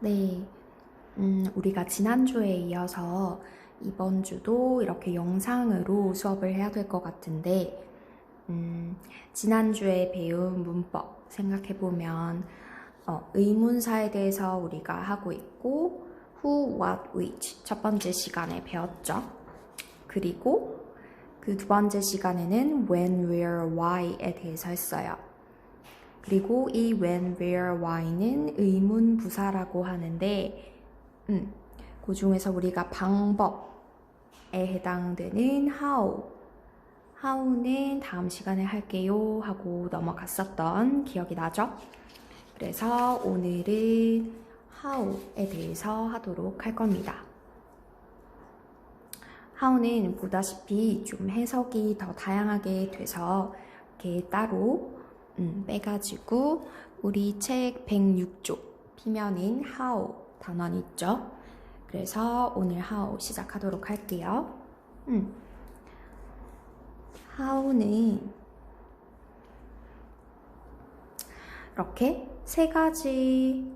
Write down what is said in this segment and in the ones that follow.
네, 음, 우리가 지난주에 이어서 이번 주도 이렇게 영상으로 수업을 해야 될 것 같은데, 음, 지난주에 배운 문법 생각해보면, 어, 의문사에 대해서 우리가 하고 있고, who, what, which 첫 번째 시간에 배웠죠. 그리고 그 두 번째 시간에는 when, where, why에 대해서 했어요. 그리고 이 when, where, why는 의문 부사라고 하는데, 음, 그 중에서 우리가 방법에 해당되는 how, how는 다음 시간에 할게요 하고 넘어갔었던 기억이 나죠? 그래서 오늘은 how에 대해서 하도록 할 겁니다. how는 보다시피 좀 해석이 더 다양하게 돼서 이렇게 따로 음, 빼가지고 우리 책 106쪽 피면인 how 단원 있죠? 그래서 오늘 how 시작하도록 할게요. 음. how는 이렇게 세 가지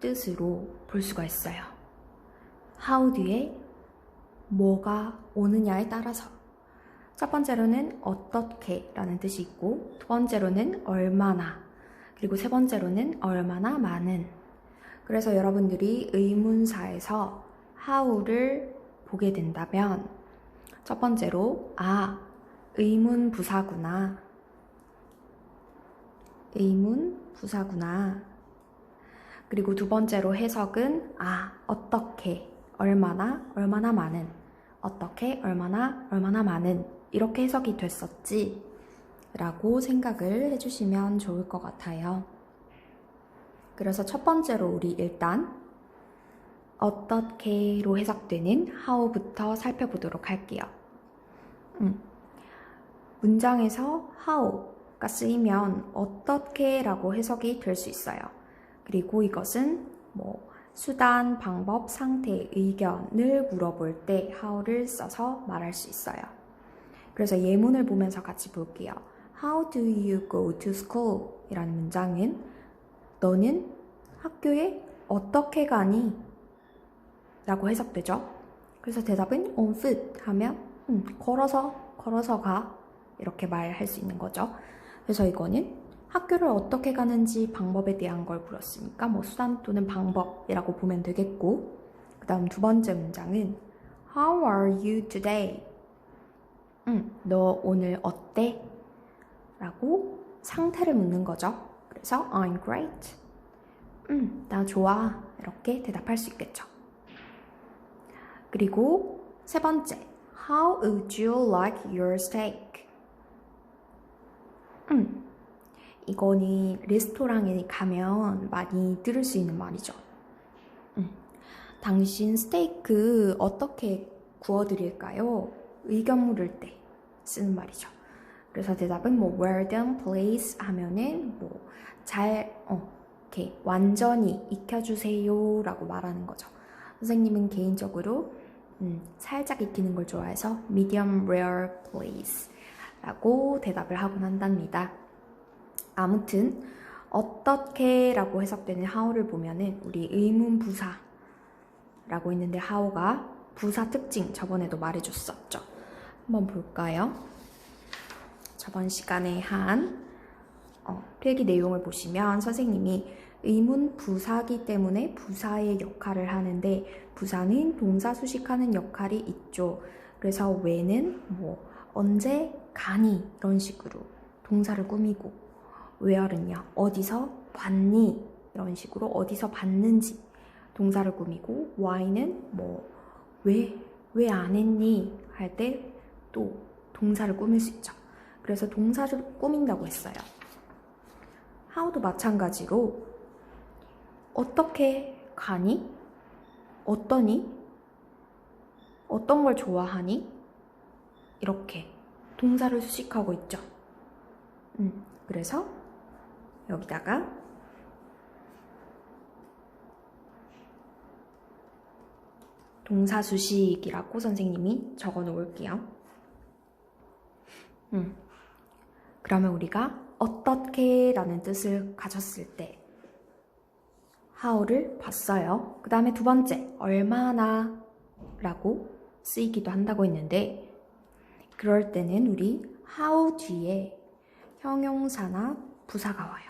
뜻으로 볼 수가 있어요. how 뒤에 뭐가 오느냐에 따라서 첫 번째로는 어떻게 라는 뜻이 있고 두 번째로는 얼마나 그리고 세 번째로는 얼마나 많은. 그래서 여러분들이 의문사에서 how를 보게 된다면 첫 번째로 아 의문 부사구나. 의문 부사구나. 그리고 두 번째로 해석은 아 어떻게 얼마나 얼마나 많은. 어떻게 얼마나 얼마나 많은 이렇게 해석이 됐었지 라고 생각을 해주시면 좋을 것 같아요. 그래서 첫 번째로 우리 일단 어떻게로 해석되는 how부터 살펴보도록 할게요. 음. 문장에서 how가 쓰이면 어떻게라고 해석이 될 수 있어요. 그리고 이것은 뭐 수단, 방법, 상태, 의견을 물어볼 때 how를 써서 말할 수 있어요. 그래서 예문을 보면서 같이 볼게요. How do you go to school? 이라는 문장은 너는 학교에 어떻게 가니? 라고 해석되죠. 그래서 대답은 on foot 하면 음, 걸어서 걸어서 가 이렇게 말할 수 있는 거죠. 그래서 이거는 학교를 어떻게 가는지 방법에 대한 걸 물었으니까 뭐 수단 또는 방법이라고 보면 되겠고 그 다음 두 번째 문장은 How are you today? 음, 너 오늘 어때? 라고 상태를 묻는 거죠. 그래서 I'm great. 음, 나 좋아. 이렇게 대답할 수 있겠죠. 그리고 세 번째, How would you like your steak? 음, 이거는 레스토랑에 가면 많이 들을 수 있는 말이죠. 음, 당신 스테이크 어떻게 구워드릴까요? 의견 물을 때 쓰는 말이죠. 그래서 대답은 뭐 well done, please 하면은 뭐잘 어, 이렇게 완전히 익혀주세요라고 말하는 거죠. 선생님은 개인적으로 음, 살짝 익히는 걸 좋아해서 medium rare please 라고 대답을 하곤 한답니다. 아무튼 어떻게라고 해석되는 how를 보면은 우리 의문 부사라고 있는데 how가 부사 특징 저번에도 말해줬었죠. 한번 볼까요? 저번 시간에 한 어, 필기 내용을 보시면 선생님이 의문 부사기 때문에 부사의 역할을 하는데 부사는 동사 수식하는 역할이 있죠. 그래서 왜는 뭐 언제 가니 이런 식으로 동사를 꾸미고 where는요 어디서 봤니 이런 식으로 어디서 봤는지 동사를 꾸미고 why는 뭐 왜 왜 안 했니 할 때 또 동사를 꾸밀 수 있죠. 그래서 동사를 꾸민다고 했어요. how도 마찬가지로 어떻게 가니? 어떠니? 어떤 걸 좋아하니? 이렇게 동사를 수식하고 있죠. 음, 그래서 여기다가 동사 수식이라고 선생님이 적어 놓을게요. 음. 그러면 우리가 어떻게 라는 뜻을 가졌을 때 how를 봤어요. 그 다음에 두 번째, 얼마나 라고 쓰이기도 한다고 했는데, 그럴 때는 우리 how 뒤에 형용사나 부사가 와요.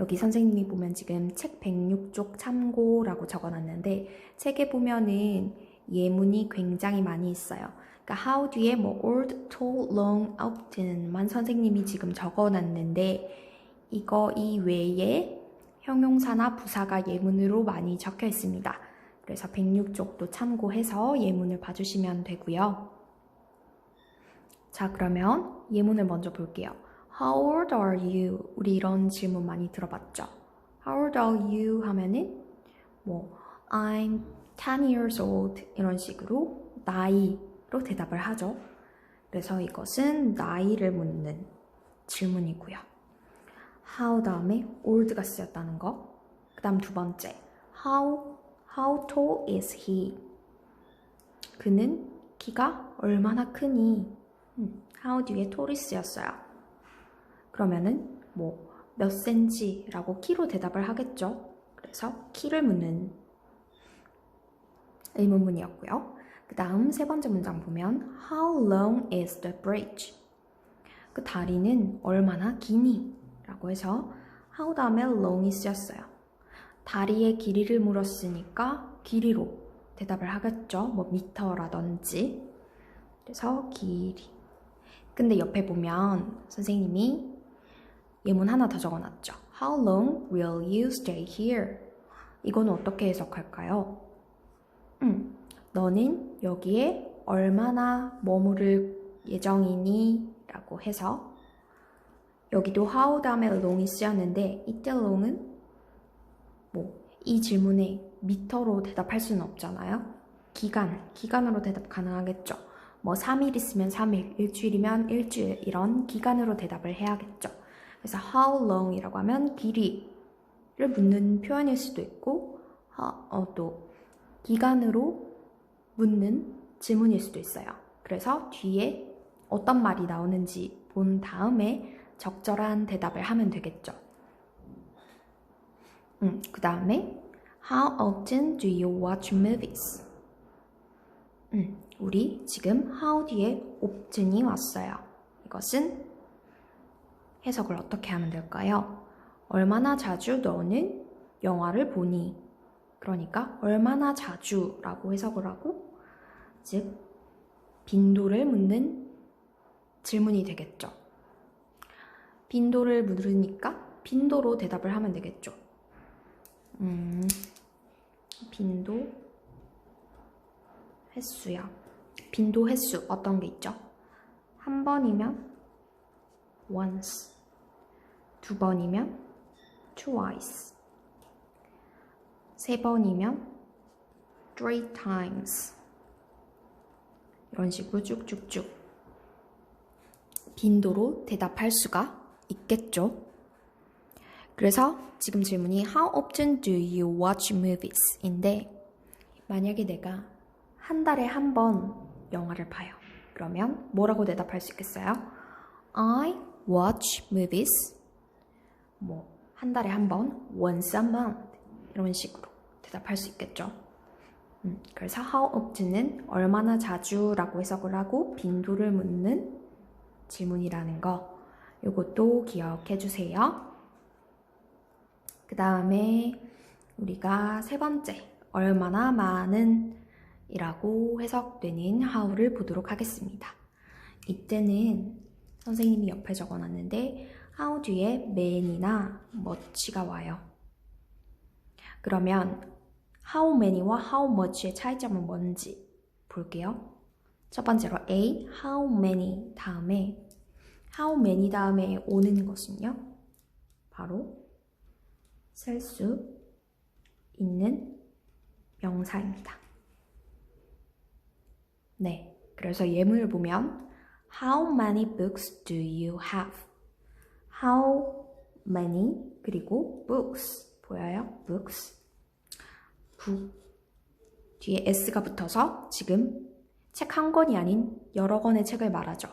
여기 선생님이 보면 지금 책 106쪽 참고라고 적어놨는데, 책에 보면은 예문이 굉장히 많이 있어요. 그러니까 how 뒤에 뭐 old, tall, long, often만 선생님이 지금 적어놨는데, 이거 이외에 형용사나 부사가 예문으로 많이 적혀 있습니다. 그래서 106쪽도 참고해서 예문을 봐주시면 되고요. 자, 그러면 예문을 먼저 볼게요. How old are you? 우리 이런 질문 많이 들어봤죠? How old are you? 하면은 뭐 I'm 10 years old 이런 식으로 나이로 대답을 하죠. 그래서 이것은 나이를 묻는 질문이고요. how 다음에 old가 쓰였다는 거. 그 다음 두 번째, how, how tall is he? 그는 키가 얼마나 크니? 음, how 뒤에 tall이 쓰였어요. 그러면은 뭐 몇 센치라고 키로 대답을 하겠죠. 그래서 키를 묻는 의문문이었고요. 그 다음 세 번째 문장 보면 How long is the bridge? 그 다리는 얼마나 기니? 라고 해서 how 다음에 long이 쓰였어요. 다리의 길이를 물었으니까 길이로 대답을 하겠죠. 뭐 미터라든지. 그래서 길이. 근데 옆에 보면 선생님이 예문 하나 더 적어놨죠. How long will you stay here? 이거는 어떻게 해석할까요? 음, 너는 여기에 얼마나 머무를 예정이니? 라고 해서 여기도 how 다음에 long이 쓰였는데 이때 long은 뭐 이 질문에 미터로 대답할 수는 없잖아요. 기간, 기간으로 대답 가능하겠죠. 뭐 3일 있으면 3일, 일주일이면 일주일 이런 기간으로 대답을 해야겠죠. 그래서 how long이라고 하면 길이를 묻는 표현일 수도 있고 어, 또 기간으로 묻는 질문일 수도 있어요. 그래서 뒤에 어떤 말이 나오는지 본 다음에 적절한 대답을 하면 되겠죠. 음, 그 다음에 How often do you watch movies? 음, 우리 지금 how 뒤에 often이 왔어요. 이것은 해석을 어떻게 하면 될까요? 얼마나 자주 너는 영화를 보니? 그러니까 얼마나 자주라고 해석을 하고 즉 빈도를 묻는 질문이 되겠죠. 빈도를 물으니까 빈도로 대답을 하면 되겠죠. 음, 빈도 횟수요. 빈도 횟수 어떤 게 있죠? 한 번이면 once, 두 번이면 twice, 세 번이면 three times 이런 식으로 쭉쭉쭉 빈도로 대답할 수가 있겠죠. 그래서 지금 질문이 How often do you watch movies? 인데 만약에 내가 한 달에 한 번 영화를 봐요. 그러면 뭐라고 대답할 수 있겠어요? I watch movies. 뭐 한 달에 한 번 once a month 이런 식으로 대답할 수 있겠죠. 음, 그래서 how often은 얼마나 자주라고 해석을 하고 빈도를 묻는 질문이라는 거 이것도 기억해 주세요. 그 다음에 우리가 세 번째 얼마나 많은 이라고 해석되는 how를 보도록 하겠습니다. 이때는 선생님이 옆에 적어놨는데 how 뒤에 man이나 much가 와요. 그러면 how many와 how much의 차이점은 뭔지 볼게요. 첫 번째로 A, how many 다음에 how many 다음에 오는 것은요. 바로 셀 수 있는 명사입니다. 네, 그래서 예문을 보면 How many books do you have? How many 그리고 books 보여요? books book 뒤에 s가 붙어서 지금 책 한 권이 아닌 여러 권의 책을 말하죠.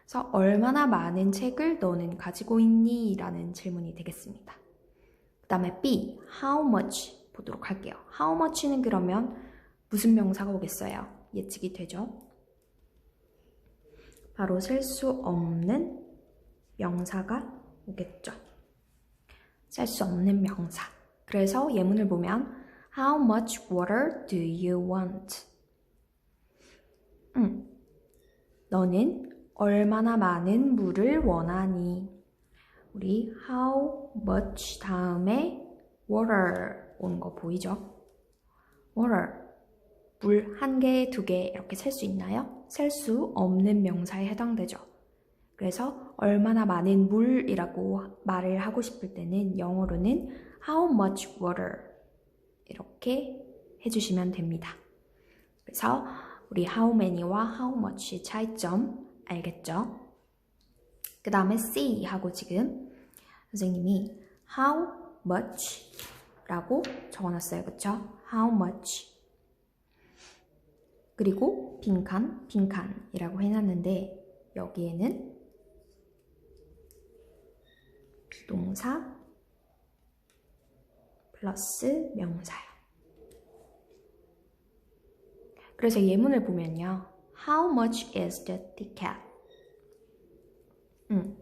그래서 얼마나 많은 책을 너는 가지고 있니? 라는 질문이 되겠습니다. 그그 다음에 B, how much 보도록 할게요. how much는 그러면 무슨 명사가 오겠어요? 예측이 되죠? 바로 셀 수 없는 명사가 오겠죠. 셀 수 없는 명사. 그래서 예문을 보면 How much water do you want? 음, 너는 얼마나 많은 물을 원하니? 우리 how much 다음에 water 오는 거 보이죠? water 물 한 개, 두 개 이렇게 셀 수 있나요? 셀 수 없는 명사에 해당되죠. 그래서 얼마나 많은 물이라고 말을 하고 싶을 때는 영어로는 how much water 이렇게 해주시면 됩니다. 그래서 우리 how many와 how much의 차이점 알겠죠? 그 다음에 C 하고 지금 선생님이 how much 라고 적어놨어요. 그쵸? how much 그리고 빈칸, 빈칸이라고 해놨는데 여기에는 비동사 플러스 명사요. 그래서 예문을 보면요. How much is the ticket? 음.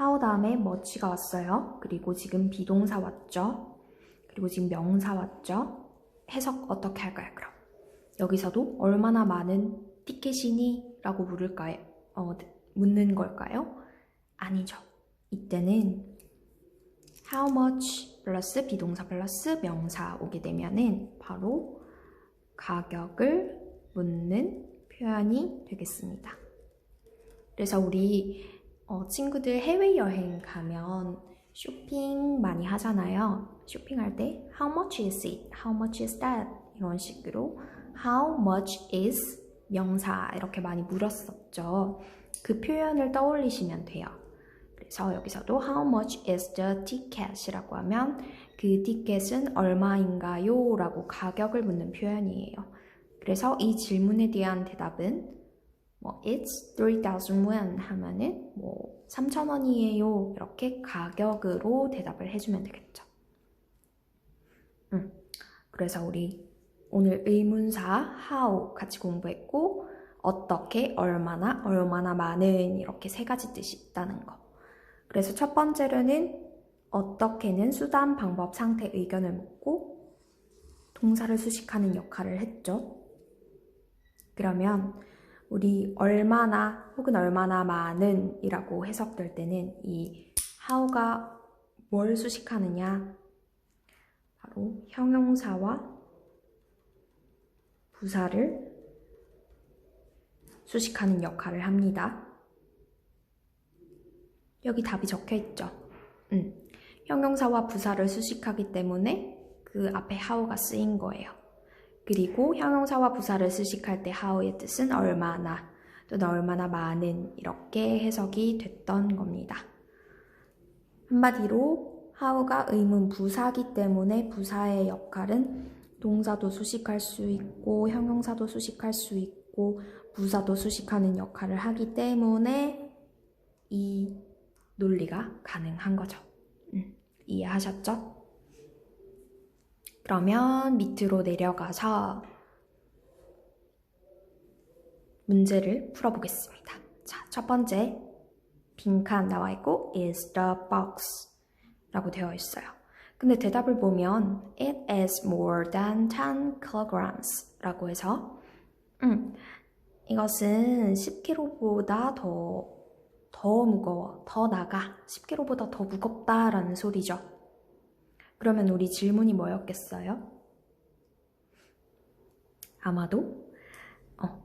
how 다음에 much가 왔어요. 그리고 지금 비동사 왔죠. 그리고 지금 명사 왔죠. 해석 어떻게 할까요, 그럼? 여기서도 얼마나 많은 티켓이니? 라고 물을까요? 어, 묻는 걸까요? 아니죠. 이때는 how much 플러스 비동사 플러스 명사 오게 되면은 바로 가격을 묻는 표현이 되겠습니다. 그래서 우리 어, 친구들 해외여행 가면 쇼핑 많이 하잖아요. 쇼핑할 때 how much is it? how much is that? 이런 식으로 how much is 명사 이렇게 많이 물었었죠. 그 표현을 떠올리시면 돼요. 그래서 여기서도 how much is the ticket이라고 하면 그 티켓은 얼마인가요? 라고 가격을 묻는 표현이에요. 그래서 이 질문에 대한 대답은 뭐 it's 3,000 won 하면은 뭐 3,000원이에요. 이렇게 가격으로 대답을 해주면 되겠죠. 음, 그래서 우리 오늘 의문사 how 같이 공부했고 어떻게, 얼마나, 얼마나 많은 이렇게 세 가지 뜻이 있다는 거. 그래서 첫 번째로는 어떻게는 수단, 방법, 상태, 의견을 묻고 동사를 수식하는 역할을 했죠. 그러면 우리 얼마나 혹은 얼마나 많은 이라고 해석될 때는 이 how가 뭘 수식하느냐 바로 형용사와 부사를 수식하는 역할을 합니다. 여기 답이 적혀 있죠. 음, 형용사와 부사를 수식하기 때문에 그 앞에 how가 쓰인 거예요. 그리고 형용사와 부사를 수식할 때 how의 뜻은 얼마나 또는 얼마나 많은 이렇게 해석이 됐던 겁니다. 한마디로 how가 의문 부사기 때문에 부사의 역할은 동사도 수식할 수 있고 형용사도 수식할 수 있고 부사도 수식하는 역할을 하기 때문에 이 논리가 가능한 거죠. 음, 이해하셨죠? 그러면 밑으로 내려가서 문제를 풀어보겠습니다. 자, 첫 번째 빈칸 나와 있고 is the box 라고 되어 있어요. 근데 대답을 보면 it is more than 10 kilograms 라고 해서 음, 이것은 10kg보다 더, 더 무거워, 더 나가, 10kg보다 더 무겁다 라는 소리죠. 그러면 우리 질문이 뭐였겠어요? 아마도, 어,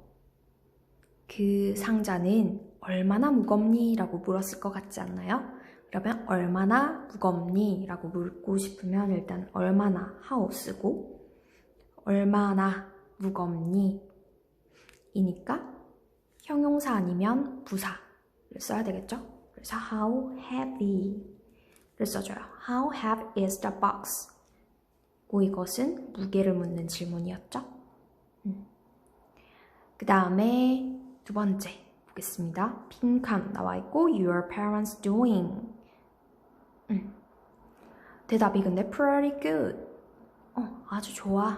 그 상자는 얼마나 무겁니? 라고 물었을 것 같지 않나요? 그러면 얼마나 무겁니? 라고 묻고 싶으면 일단 얼마나 how 쓰고 얼마나 무겁니? 이니까 형용사 아니면 부사를 써야 되겠죠? 그래서 how heavy를 써줘요. How heavy is the box? 고 이것은 무게를 묻는 질문이었죠? 음. 그 다음에 두 번째 보겠습니다. 빈칸 나와 있고 Your parents doing 음. 대답이 근데 pretty good. 어, 아주 좋아.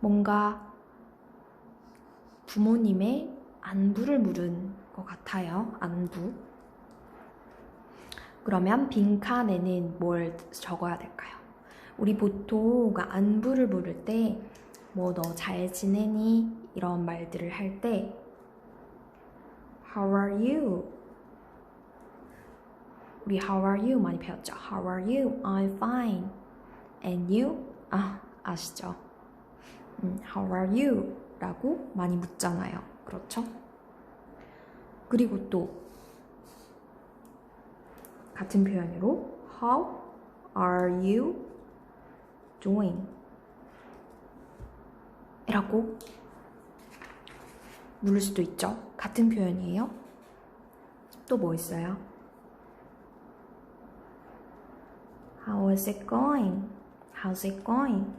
뭔가 부모님의 안부를 물은 것 같아요. 안부. 그러면 빈칸에는 뭘 적어야 될까요? 우리 보통 안부를 물을 때 뭐 너 잘 지내니? 이런 말들을 할 때 How are you? 우리 How are you 많이 배웠죠? How are you? I'm fine. And you? 아, 아시죠? 음, How are you? 라고 많이 묻잖아요. 그렇죠? 그리고 또 같은 표현으로 How are you doing? 이라고 물을 수도 있죠. 같은 표현이에요. 또 뭐 있어요? How is it going? How's it going?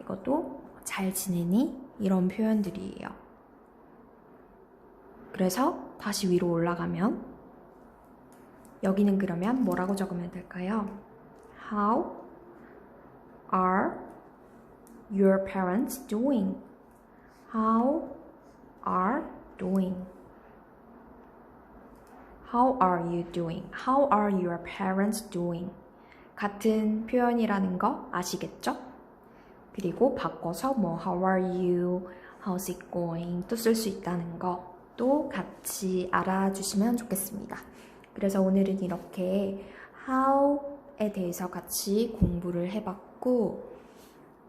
이것도 잘 지내니? 이런 표현들이에요. 그래서 다시 위로 올라가면 여기는 그러면 뭐라고 적으면 될까요? How are your parents doing? How are doing? How are you doing? How are your parents doing? 같은 표현이라는 거 아시겠죠? 그리고 바꿔서 뭐 How are you? How's it going? 또 쓸 수 있다는 것도 같이 알아주시면 좋겠습니다. 그래서 오늘은 이렇게 how에 대해서 같이 공부를 해봤고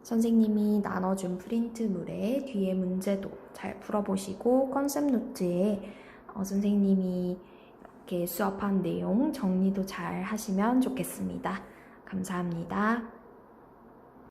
선생님이 나눠준 프린트물의 뒤에 문제도 잘 풀어보시고 컨셉 노트에 어, 선생님이 이렇게 수업한 내용 정리도 잘 하시면 좋겠습니다. 감사합니다.